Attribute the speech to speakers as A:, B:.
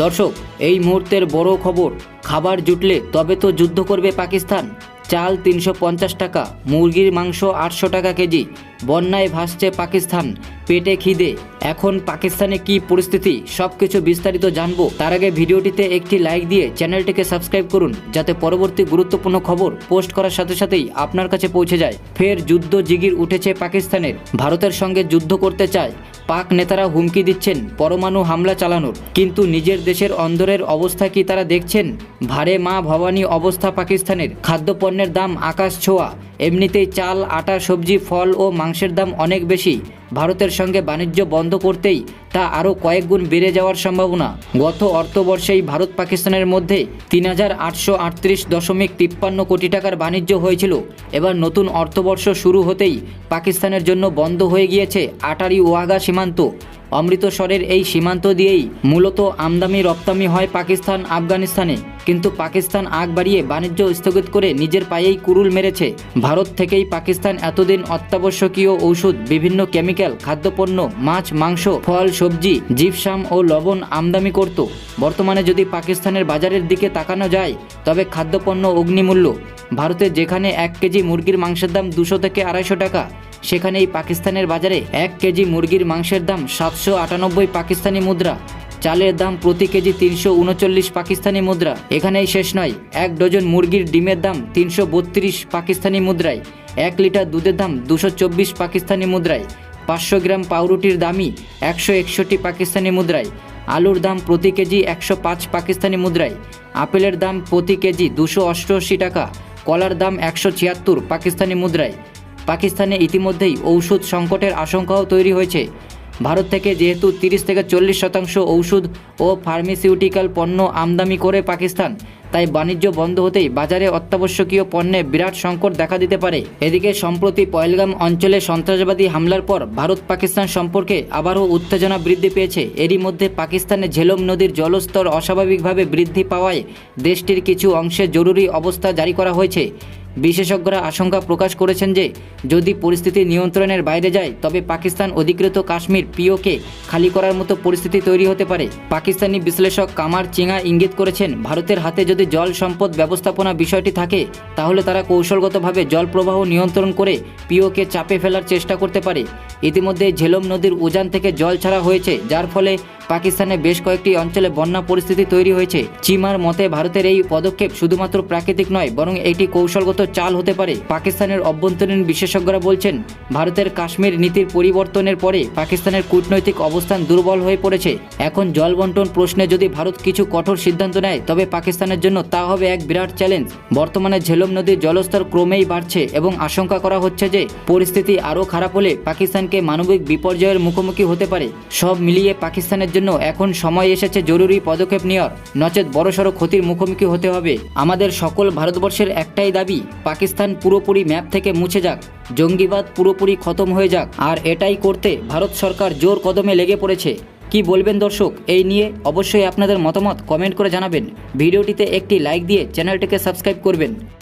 A: দর্শক, এই মুহূর্তের বড় খবর, খাবার জুটলে তবে তো যুদ্ধ করবে পাকিস্তান। চাল তিনশো পঞ্চাশ টাকা, মুরগির মাংস আটশো টাকা কেজি, বন্যায় ভাসছে পাকিস্তান। পেটে খিদে। এখন পাকিস্তানে কি পরিস্থিতি? সব কিছু বিস্তারিত জানব। তার আগে ভিডিওটিতে একটি লাইক দিয়ে চ্যানেলটিকে সাবস্ক্রাইব করুন, যাতে পরবর্তী গুরুত্বপূর্ণ খবর পোস্ট করার সাথে সাথেই আপনার কাছে পৌঁছে যায়। ফের যুদ্ধ জিগির উঠেছে পাকিস্তানের। ভারতের সঙ্গে যুদ্ধ করতে চায়। পাক নেতারা হুমকি দিচ্ছেন পরমাণু হামলা চালানোর। কিন্তু নিজের দেশের অন্দরের অবস্থা কি তারা দেখছেন? ভারে মা ভবানী অবস্থা পাকিস্তানের। খাদ্যপণ্যের দাম আকাশ ছোঁয়া। এমনিতেই চাল, আটা, সবজি, ফল ও মাংসের দাম অনেক বেশি। ভারতের সঙ্গে বাণিজ্য বন্ধ করতেই তা আরও কয়েক গুণ বেড়ে যাওয়ার সম্ভাবনা। গত অর্থবর্ষেই ভারত পাকিস্তানের মধ্যে তিন হাজার আটশো আটত্রিশ দশমিক তিপ্পান্ন কোটি টাকার বাণিজ্য হয়েছিল। এবার নতুন অর্থবর্ষ শুরু হতেই পাকিস্তানের জন্য বন্ধ হয়ে গিয়েছে আটারি ওয়াগা সীমান্ত। অমৃতসরের এই সীমান্ত দিয়েই মূলত আমদানি রপ্তানি হয় পাকিস্তান আফগানিস্তানে কিন্তু পাকিস্তান আগ বাড়িয়ে বাণিজ্য স্থগিত করে নিজের পায়েই কুরুল মেরেছে। ভারত থেকেই পাকিস্তান এতদিন অত্যাবশ্যকীয় ঔষধ, বিভিন্ন কেমিক্যাল, খাদ্যপণ্য, মাছ, মাংস, ফল, সবজি, জিপসাম ও লবণ আমদানি করত। বর্তমানে যদি পাকিস্তানের বাজারের দিকে তাকানো যায়, তবে খাদ্যপণ্য অগ্নিমূল্য। ভারতে যেখানে এক কেজি মুরগির মাংসের দাম দুশো থেকে আড়াইশো টাকা, সেখানেই পাকিস্তানের বাজারে এক কেজি মুরগির মাংসের দাম সাতশো আটানব্বই পাকিস্তানি মুদ্রা। চালের দাম প্রতি কেজি তিনশো উনচল্লিশ পাকিস্তানি মুদ্রা। এখানেই শেষ নয়, এক ডজন মুরগির ডিমের দাম তিনশো বত্রিশ পাকিস্তানি মুদ্রায়, এক লিটার দুধের দাম দুশো চব্বিশ পাকিস্তানি মুদ্রায়, পাঁচশো গ্রাম পাউরুটির দামই একশো একষট্টি পাকিস্তানি মুদ্রায়, আলুর দাম প্রতি কেজি একশো পাঁচ পাকিস্তানি মুদ্রায়, আপেলের দাম প্রতি কেজি দুশো অষ্টআশি টাকা, কলার দাম একশো ছিয়াত্তর পাকিস্তানি মুদ্রায়। পাকিস্তানে ইতিমধ্যেই ঔষধ সংকটের আশঙ্কাও তৈরি হয়েছে। ভারত থেকে যেহেতু তিরিশ থেকে চল্লিশ শতাংশ ঔষধ ও ফার্মাসিউটিক্যাল পণ্য আমদানি করে পাকিস্তান, তাই বাণিজ্য বন্ধ হতেই বাজারে অত্যাবশ্যকীয় পণ্যে বিরাট সংকট দেখা দিতে পারে। এদিকে সম্প্রতি পয়েলগাম অঞ্চলে সন্ত্রাসবাদী হামলার পর ভারত পাকিস্তান সম্পর্কে আবারও উত্তেজনা বৃদ্ধি পেয়েছে। এরই মধ্যে পাকিস্তানে ঝেলম নদীর জলস্তর অস্বাভাবিকভাবে বৃদ্ধি পাওয়ায় দেশটির কিছু অংশে জরুরি অবস্থা জারি করা হয়েছে। বিশেষজ্ঞরা আশঙ্কা প্রকাশ করেছেন যে, যদি পরিস্থিতি নিয়ন্ত্রণের বাইরে যায়, তবে পাকিস্তান অধিকৃত কাশ্মীর পিওকে খালি করার মতো পরিস্থিতি তৈরি হতে পারে। পাকিস্তানি বিশ্লেষক কামার চিঙা ইঙ্গিত করেছেন, ভারতের হাতে যদি জল সম্পদ ব্যবস্থাপনা বিষয়টি থাকে, তাহলে তারা কৌশলগতভাবে জল প্রবাহ নিয়ন্ত্রণ করে পিওকে চাপে ফেলার চেষ্টা করতে পারে। ইতিমধ্যে ঝেলম নদীর উজান থেকে জল ছাড়া হয়েছে, যার ফলে পাকিস্তানে বেশ কয়েকটি অঞ্চলে বন্যা পরিস্থিতি তৈরি হয়েছে। চিমার মতে, ভারতের এই পদক্ষেপ শুধুমাত্র প্রাকৃতিক নয়, বরং এটি কৌশলগত চাল হতে পারে। পাকিস্তানের অভ্যন্তরীণ বিশেষজ্ঞরা বলছেন, ভারতের কাশ্মীর নীতির পরিবর্তনের পরে পাকিস্তানের কূটনৈতিক অবস্থান দুর্বল হয়ে পড়েছে। এখন জল বন্টন প্রশ্নে যদি ভারত কিছু কঠোর সিদ্ধান্ত নেয়, তবে পাকিস্তানের জন্য তা হবে এক বিরাট চ্যালেঞ্জ। বর্তমানে ঝেলম নদীর জলস্তর ক্রমেই বাড়ছে এবং আশঙ্কা করা হচ্ছে যে, পরিস্থিতি আরও খারাপ হলে পাকিস্তানকে মানবিক বিপর্যয়ের মুখোমুখি হতে পারে। সব মিলিয়ে পাকিস্তানের জন্য এখন সময় এসেছে জরুরি পদক্ষেপ নেওয়ার। নচেত বড়সড় ক্ষতির মুখোমুখি হতে হবে। আমাদের সকল ভারতবর্ষের একটাই দাবি পাকিস্তান পুরোপুরি ম্যাপ থেকে মুছে যাক, জঙ্গিবাদ পুরোপুরি খতম হয়ে যাক, আর এটাই করতে ভারত সরকার জোর কদমে লেগে পড়েছে। কি বলবেন দর্শক, এই নিয়ে অবশ্যই আপনাদের মতামত কমেন্ট করে জানাবেন। ভিডিওটিতে একটি লাইক দিয়ে চ্যানেলটিকে সাবস্ক্রাইব করবেন।